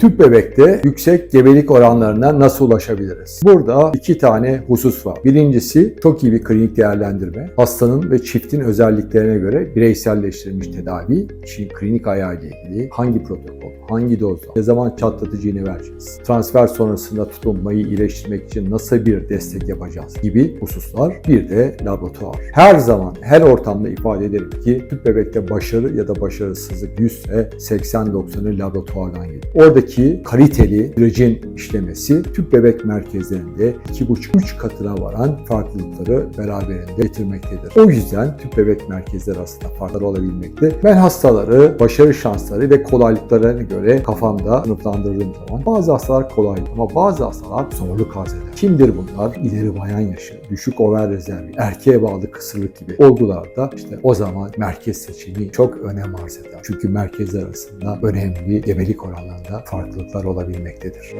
Tüp bebekte yüksek gebelik oranlarına nasıl ulaşabiliriz? Burada iki tane husus var. Birincisi çok iyi bir klinik değerlendirme. Hastanın ve çiftin özelliklerine göre bireyselleştirilmiş tedavi, işin klinik ayağıyla ilgili hangi protokol, hangi dozda, ne zaman çatlatıcı vereceğiz, transfer sonrasında tutunmayı iyileştirmek için nasıl bir destek yapacağız gibi hususlar. Bir de laboratuvar. Her zaman, her ortamda ifade ederim ki tüp bebekte başarı ya da başarısızlık 100 ise 80-90'ı laboratuvardan geliyor. Oradaki kaliteli sürecin işlemesi tüp bebek merkezlerinde 2,5-3 katına varan farklılıkları beraberinde getirmektedir. O yüzden tüp bebek merkezleri arasında farklar olabilmekte. Ben hastaları, başarı şansları ve kolaylıklarına göre kafamda sınıflandırdığım zaman bazı hastalar kolay ama bazı hastalar zorluk arz eder. Kimdir bunlar? İleri bayan yaşı, düşük over rezervi, erkeğe bağlı kısırlık gibi olgularda işte o zaman merkez seçimi çok önem arz eder. Çünkü merkezler arasında önemli gebelik oranlarında farklılıklar olabilmektedir.